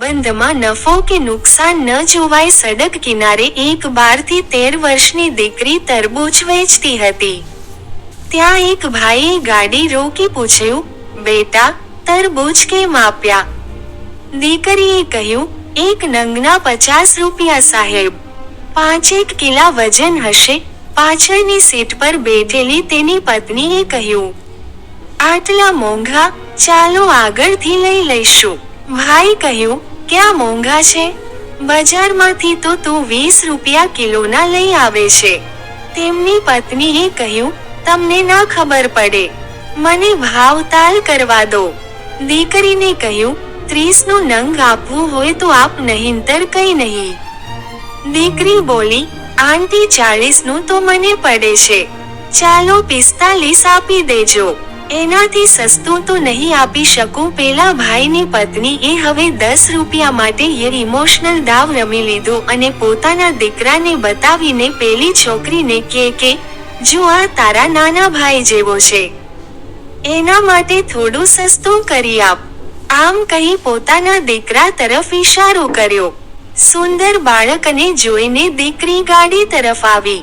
બંધમાં નફો કે નુકસાન ન જોવાય સડક કિનારે એક બારથી તેર વર્ષની દીકરી તરબૂચ વેચતી હતી. ત્યાં એક ભાઈએ ગાડી રોકી પૂછ્યું, બેટા, તરબૂચ કેમ આપ્યા? દીકરીએ કહ્યું, એક નંગના પચાસ રૂપિયા સાહેબ. પાંચેક કિલા વજન હશે, પાછળની સીટ પર બેઠેલી તેની પત્નીએ કહ્યું, આટલા મોંઘા, ચાલો આગળથી લઈ લઈશું. ભાઈ કહ્યું ક્યાં મોંઘા છે? બજારમાંથી તો તું વીસ રૂપિયા કિલોના લઈ આવે છે. તેમની પત્નીએ કહ્યું, તમને ના ખબર પડે. મને ભાવતાલ કરવા દો. દીકરીને કહ્યું, ત્રીસનું નંગ આપવું હોય તો આપ નહીંતર કઈ નહીં. દીકરી બોલી, આંટી ચાલીસનું તો મને પડે છે. ચાલો પિસ્તાલીસ આપી દેજો. એનાથી સસ્તું તો નહીં આપી શકું. પેલા ભાઈની પત્ની એ હવે દસ રૂપિયા માટે એ ઇમોશનલ દાવ રમી લીધો અને પોતાના દીકરાને બતાવીને પેલી છોકરીને કે કે, જો આ તારા નાના ભાઈ જેવો છે. એના માટે થોડું સસ્તું કરી આપ. આમ કહી પોતાના દીકરા તરફ ઈશારો કર્યો. સુંદર બાળકને જોઈને દીકરી ગાડી તરફ આવી.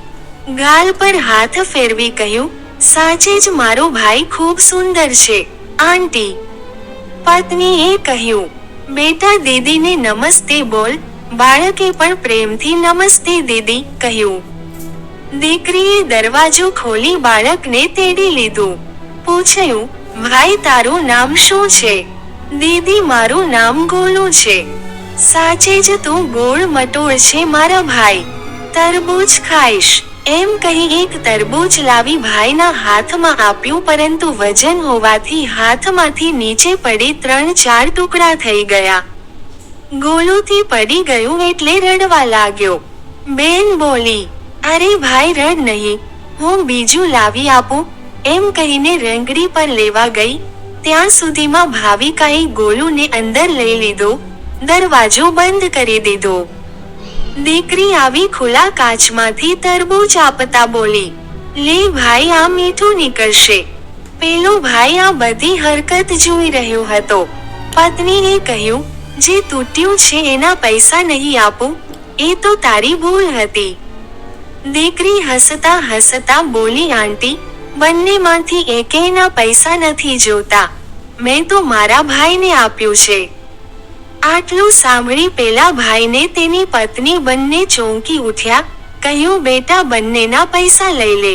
ગાલ પર હાથ ફેરવી કહ્યું સાચે જ મારો ભાઈ ખૂબ સુંદર છે. આંટી, પત્નીએ કહ્યું, બેટા દીદીને નમસ્તે બોલ. બાળકે પણ પ્રેમથી નમસ્તે દીદી કહ્યું. દીકરીએ દરવાજો ખોલી બાળકને તેડી લીધું. પૂછ્યું, ભાઈ, તારું નામ શું છે? દીદી, મારું નામ ગોલુ છે. સાચે જ તું ગોળ મટોળ છે મારા ભાઈ. તરબૂચ ખાઈશ. એમ કહી એક તરબૂચ લાવી ભાઈના હાથમાં આપ્યું, પરંતુ વજન હોવાથી હાથમાંથી નીચે પડી ત્રણ ચાર ટુકડા થઈ ગયા. ગોલુથી પડી ગયું એટલે રડવા લાગ્યો. બેન બોલી, અરે ભાઈ, રડ નહીં. હું બીજું લાવી આપું. એમ કહીને રંગડી પર લેવા ગઈ. ત્યાં સુધીમાં ભાવિકાએ ગોલુને અંદર લઈ લીધો. દરવાજો બંધ કરી દીધો. દીકરી આવી ખુલ્લા કાચમાંથી તરબૂચ આપતા બોલી, લે ભાઈ, આ મીઠું નીકળશે. પેલો ભાઈ આ બધી હરકત જોઈ રહ્યો હતો. પત્નીએ કહ્યું, જે તૂટ્યું છે એના પૈસા નહીં આપું, એ તો તારી ભૂલ હતી. દીકરી હસતા હસતા બોલી, આંટી, બંનેમાંથી એકેયના પૈસા નથી જોતા. મેં તો મારા ભાઈને આપ્યું છે. આટલું સાંભળી પેલા ભાઈને તેની પત્ની બંને ચોંકી ઉઠ્યા, કહ્યું, બેટા, બંનેના પૈસા લઈ લે.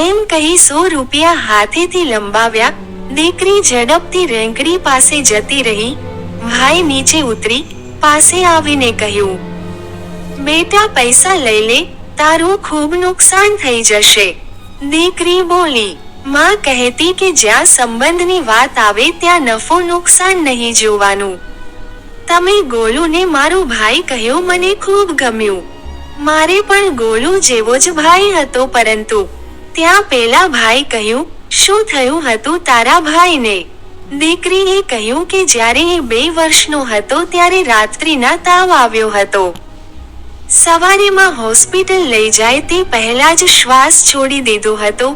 એમ કહી સો રૂપિયા હાથેથી લંબાવ્યા. દીકરી ઝડપથી રેંકડી પાસે જતી રહી. ભાઈ નીચે ઉતરી, પાસે આવીને કહ્યું, બેટા, પૈસા લઈ લે, તારું ખૂબ નુકસાન થઈ જશે. દીકરી બોલી, માં કહેતી કે જ્યાં સંબંધની વાત આવે, ત્યાં નફો નુકસાન નહીં જોવાનું. તમે ગોલુને મારો ભાઈ કહ્યો મને ખૂબ ગમ્યું. મારે પણ ગોલુ જેવો જ ભાઈ હતો પરંતુ ત્યાં પેલા ભાઈ કહ્યું, શું થયું હતું તારા ભાઈને? દીકરીએ કહ્યું કે જ્યારે એ બે વર્ષનો હતો ત્યારે રાત્રિના તાવ આવ્યો હતો. સવારેમાં હોસ્પિટલ લઈ જાય તે પહેલા જ શ્વાસ છોડી દીધો હતો.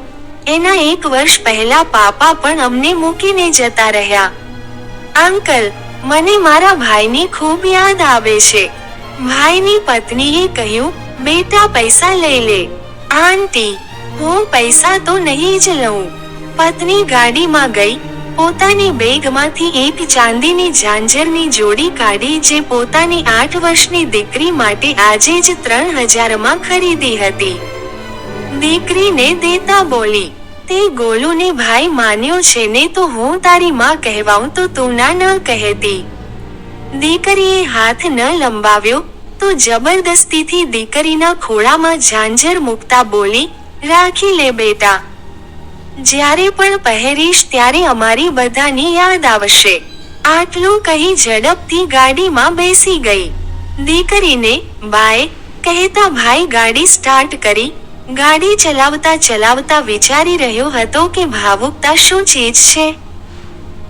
એના એક વર્ષ પહેલા પાપા પણ અમને મૂકીને જતા રહ્યા. અંકલ મને મારા ભાઈની ખૂબ યાદ આવે છે. ભાઈની પત્નીએ કહ્યું, બેટા, પૈસા લઈ લે. આંટી, હું પૈસા તો નહીં જ લઉં. પત્ની ગાડીમાં ગઈ, પોતાની બેગમાંથી એક ચાંદીની ઝાંઝરની જોડી કાઢી જે પોતાની આઠ વર્ષની દીકરી માટે આજે જ ત્રણ હજારમાં ખરીદી હતી. દીકરીને દેતા બોલી તે ગોલુને ભાઈ માન્યો છે ને તો હું તારી માં કહેવાઉં તો તું ના ન કહેતી. દીકરીએ હાથ ન લંબાવ્યો તો જબરદસ્તીથી દીકરીના ખોળામાં ઝાંઝર મૂકતા બોલી, રાખી લે બેટા. જ્યારે પણ પહેરીશ ત્યારે અમારી બધાની યાદ આવશે. આટલું કહી ઝડપથી ગાડીમાં બેસી ગઈ. દીકરીને બાય કહેતા ભાઈ ગાડી સ્ટાર્ટ કરી ગાડી ચલાવતા ચલાવતા વિચારી રહ્યો હતો કે ભાવુકતા શું ચીજ છે?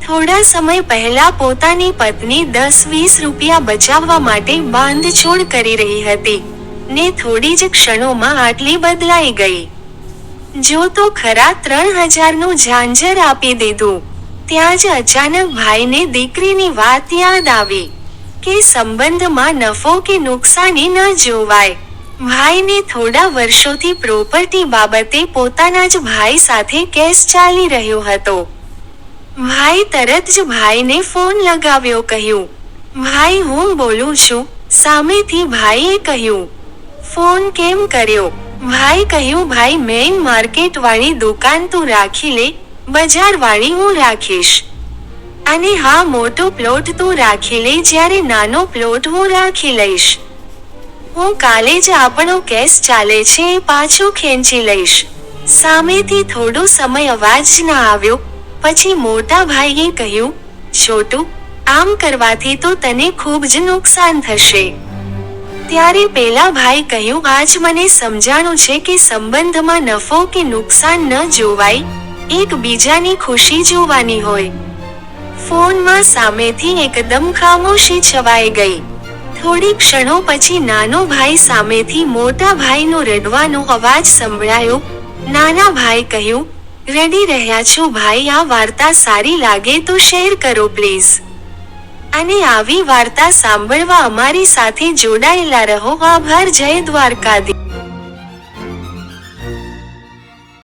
થોડા સમય પહેલા પોતાની પત્ની દસ વીસ રૂપિયા બચાવવા માટે બાંધછોડ કરી રહી હતી. ને થોડી જ ક્ષણોમાં આટલી બદલાઈ ગઈ. જો તો ખરા ત્રણ હજારનું ઝાંઝર આપી દીધું. ત્યાં જ અચાનક ભાઈને દીકરીની વાત યાદ આવી કે સંબંધમાં નફો કે નુકસાની ન જોવાય. ભાઈને થોડા વર્ષોથી પ્રોપર્ટી બાબતે પોતાના જ ભાઈ સાથે કેસ ચાલી રહ્યો હતો. ભાઈ તરત જ ભાઈને ફોન લગાવ્યો કહ્યું, ભાઈ, હું બોલું છું. સામેથી ભાઈએ કહ્યું, ફોન કેમ કર્યો? ભાઈ કહ્યું, ભાઈ મેઇન માર્કેટ વાળી દુકાન તું રાખી લે બજાર વાળી હું રાખીશ. અને હા, મોટો પ્લોટ તું રાખી લે, જ્યારે નાનો પ્લોટ હું રાખી લઈશ. હું કાલે જ આપણો કેસ ચાલે છે એ પાછો ખેંચી લઈશ. સામેથી થોડો સમય અવાજ ના આવ્યો. પછી મોટા ભાઈએ કહ્યું, છોટું, આમ કરવાથી તો તને ખૂબ જ નુકસાન થશે. ત્યારે પેલા ભાઈ કહ્યું, આજ મને સમજાણું છે કે સંબંધમાં નફો કે નુકસાન ન જોવાય, એકબીજાની ખુશી જોવાની હોય. ફોનમાં સામેથી એકદમ ખામોશી છવાઈ ગઈ. થોડી ક્ષણો પછી નાનો ભાઈ સામેથી મોટા ભાઈનો રડવાનો અવાજ સંભળાયો. નાના ભાઈ કહ્યું, રડી રહ્યા છો ભાઈ, આ વાર્તા સારી લાગે તો શેર કરો પ્લીઝ. અને આવી વાર્તા સાંભળવા અમારી સાથે જોડાયેલા રહો. આભાર, જય દ્વારકાધી